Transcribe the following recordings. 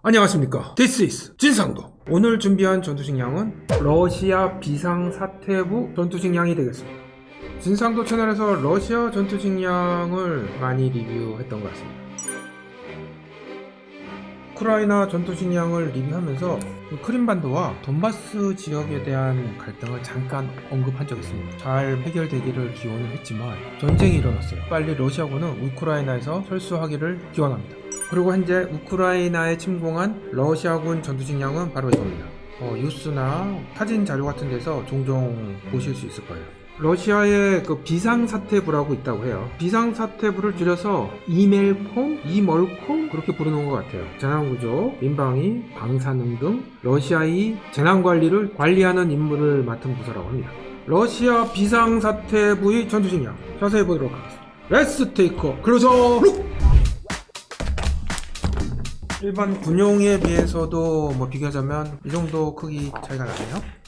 안녕하십니까. This is 진상도. 오늘 준비한 전투식량은 러시아 비상사태부 전투식량이 되겠습니다. 진상도 채널에서 러시아 전투식량을 많이 리뷰했던 것 같습니다. 우크라이나 전투 식량을 리뷰하면서 그 크림반도와 돈바스 지역에 대한 갈등을 잠깐 언급한 적이 있습니다. 잘 해결되기를 기원을 했지만 전쟁이 일어났어요. 빨리 러시아군은 우크라이나에서 철수하기를 기원합니다. 그리고 현재 우크라이나에 침공한 러시아군 전투 식량은 바로 이겁니다. 어, 뉴스나 사진 자료 같은 데서 종종 보실 수 있을 거예요. 러시아의 그 비상사태부라고 있다고 해요. 비상사태부를 줄여서 이멜콤, 이멀콤 그렇게 부르는 것 같아요. 재난구조, 민방위, 방사능 등 러시아의 재난관리를 관리하는 임무를 맡은 부서라고 합니다. 러시아 비상사태부의 전투식량 자세히 보도록 하겠습니다. 레츠 테이커 클로저 룩! 일반 군용에 비해서도 뭐 비교하자면 이 정도 크기 차이가 나네요.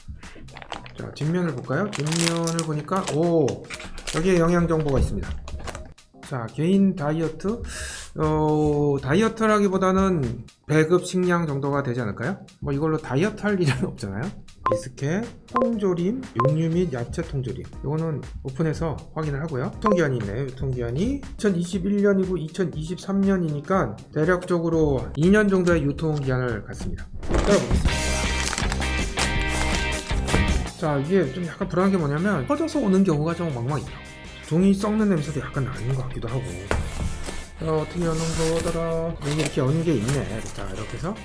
자, 뒷면을 볼까요? 뒷면을 보니까 오 여기에 영양 정보가 있습니다. 자, 개인 다이어트 어, 다이어트라기보다는 배급 식량 정도가 되지 않을까요? 뭐 이걸로 다이어트 할 일은 없잖아요. 비스켓, 통조림, 육류 및 야채 통조림. 이거는 오픈해서 확인을 하고요. 유통기한이 있네요. 유통기한이 2021년이고 2023년이니까 대략적으로 2년 정도의 유통기한을 갖습니다. 따라보겠습니다. 자 이게 좀 약간 불안한 게 뭐냐면 퍼져서 오는 경우가 좀 막막해요 종이 썩는 냄새도 약간 나는 것 같기도 하고. 자 어떻게 여는 거더라? 여기 이렇게 여는 게 있네. 자 이렇게 해서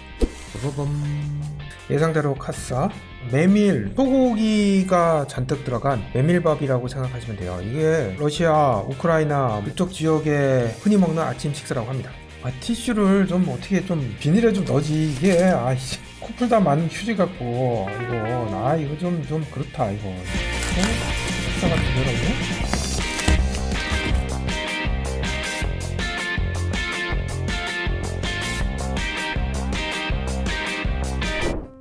빠바밤. 예상대로 카싸 메밀. 소고기가 잔뜩 들어간 메밀밥이라고 생각하시면 돼요. 이게 러시아 우크라이나 이쪽 지역에 흔히 먹는 아침 식사라고 합니다 아 티슈를 좀 어떻게 좀 비닐에 좀 넣지 이게 아이씨 코 풀 다 많은 휴지 갖고 이거 아 이거 좀 좀 그렇다 이거 어? 식사 같은 데가 있네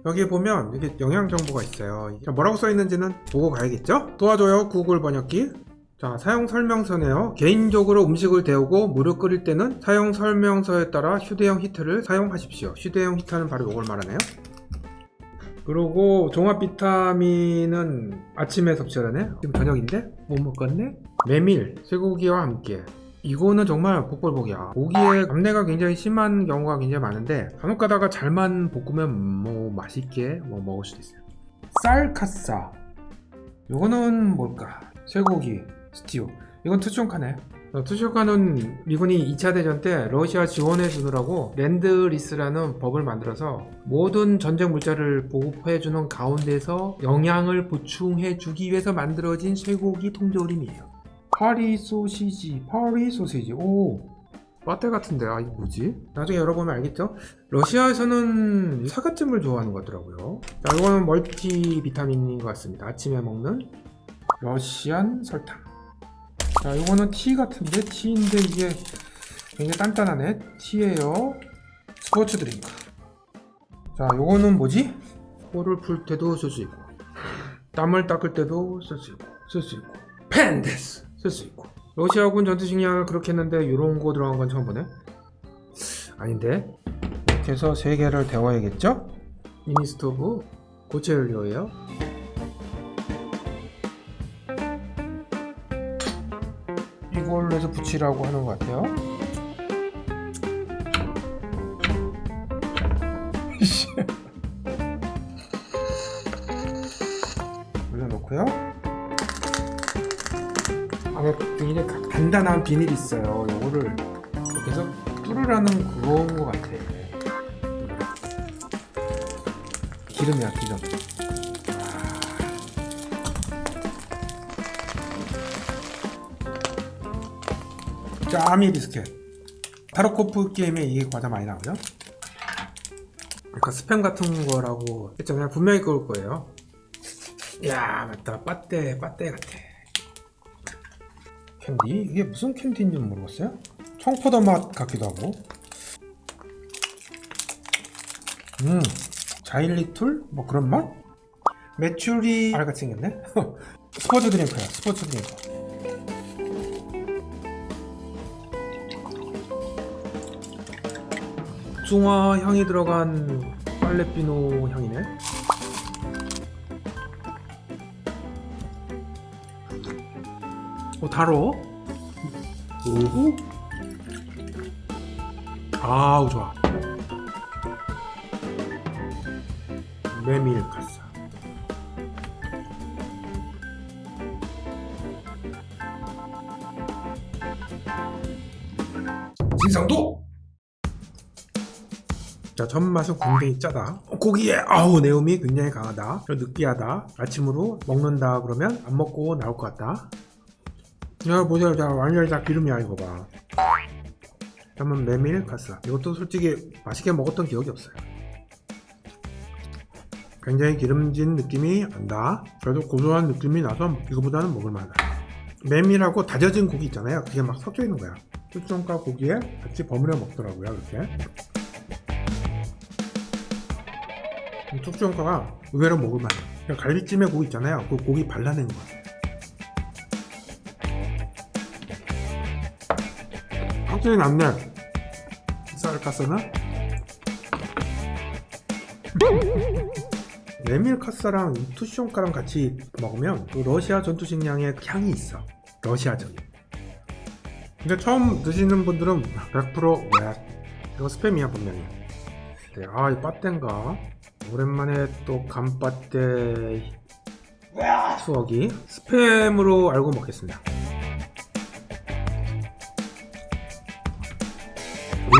여기 보면 이게 영양 정보가 있어요. 자, 뭐라고 써 있는지는 보고 가야겠죠? 도와줘요 구글 번역기. 자, 사용 설명서네요. 개인적으로 음식을 데우고 물을 끓일 때는 사용 설명서에 따라 휴대용 히터를 사용하십시오. 휴대용 히터는 바로 이걸 말하네요. 그리고 종합 비타민은 아침에 섭취하네. 지금 저녁인데 못 먹겠네. 메밀, 쇠고기와 함께. 이거는 정말 복불복이야. 고기에 잡내가 굉장히 심한 경우가 굉장히 많은데 간혹 가다가 잘만 볶으면 뭐 맛있게 뭐 먹을 수도 있어요. 쌀카싸. 이거는 뭘까? 쇠고기, 스티우. 이건 투숑카네. 어, 투숑카는 미군이 2차 대전 때 러시아 지원해 주느라고 랜드리스라는 법을 만들어서 모든 전쟁 물자를 보급해 주는 가운데서 영양을 보충해 주기 위해서 만들어진 쇠고기 통조림이에요. 파리 소시지, 파리 소시지. 오, 빠떼 같은데 아 이거 뭐지? 나중에 열어보면 알겠죠? 러시아에서는 사과잼을 좋아하는 것 같더라고요. 자, 이거는 멀티 비타민인 것 같습니다. 아침에 먹는 러시안 설탕. 자, 이거는 티 같은데 티인데 이게 굉장히 단단하네. 티예요. 스포츠 드링크. 자, 요거는 뭐지? 코를 풀 때도 쓸 수 있고, 땀을 닦을 때도 쓸 수 있고, 쓸 수 있고, 펜데스 쓸 수 있고. 러시아군 전투식량을 그렇게 했는데 요런 거 들어간 건 처음 보네. 아닌데. 이렇게 해서 세 개를 데워야겠죠? 미니 스토브 고체 연료예요. 붙이라고 하는 것 같아요. 올려놓고요. 가- 단단한 비닐이 있어요. 요거를 이렇게 해서 뚫으라는 그건 것 같아. 기름이야 기 름. 짜미 비스켓. 타로코프 게임에 이게 과자 많이 나오죠? 그러니까 스팸 같은 거라고 했잖아요. 분명히 그럴 거예요. 야 맞다 빠떼 빠떼 같아. 캔디? 이게 무슨 캔디인지 모르겠어요? 청포도 맛 같기도 하고. 음, 자일리툴? 뭐 그런 맛? 메추리 알같이 생겼네? 스포츠 드링크야, 스포츠 드링크. 복숭아 향이 들어간 빨레피노 향이네. 어 달어. 오호. 아우 좋아. 메밀 카사. 진상도. 자, 첫 맛은 굉장히 짜다. 고기에 아우 내음이 굉장히 강하다. 좀 느끼하다. 아침으로 먹는다 그러면 안 먹고 나올 것 같다. 야 보세요, 자 완전히 다 기름이야 이거 봐. 한번 메밀 카사. 이것도 솔직히 맛있게 먹었던 기억이 없어요. 굉장히 기름진 느낌이 난다. 그래도 고소한 느낌이 나서 이거보다는 먹을만하다. 메밀하고 다져진 고기 있잖아요. 그게 막 섞여 있는 거야. 뚝성가 고기에 같이 버무려 먹더라고요. 이렇게. 뚝성가가 의외로 먹을만해. 그냥 갈비찜에 고기 있잖아요. 그 고기 발라낸 거. 확실히 낫네. 쌀가스는 메밀 카사랑 투시온카랑 같이 먹으면 그 러시아 전투식량의 향이 있어. 러시아적인. 근데 처음 드시는 분들은 100% 왜? 이거 스팸이야 분명히. 네, 아, 이 빠떼인가? 오랜만에 또 감빠떼 추억이 스팸으로 알고 먹겠습니다.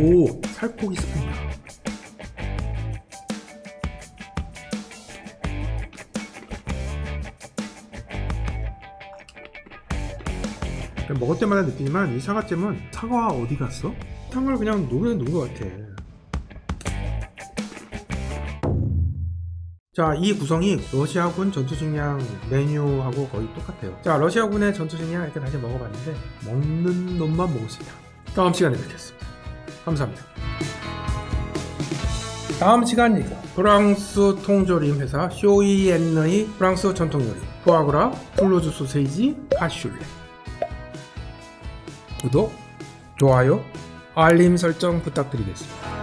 오, 살코기 스팸이다. 먹을 때마다 느끼지만 이 사과잼은 사과 어디 갔어? 탕을 그냥 녹여 놓은 것 같아. 자, 이 구성이 러시아군 전투식량 메뉴하고 거의 똑같아요. 자, 러시아군의 전투식량 이렇게 다시 먹어봤는데 먹는 놈만 먹었습니다. 다음 시간에 뵙겠습니다. 감사합니다. 다음 시간 이거 프랑스 통조림 회사 쇼이엔의 프랑스 전통 요리 포아그라, 툴로즈 소세지, 파슐레 구독, 좋아요, 알림 설정 부탁드리겠습니다.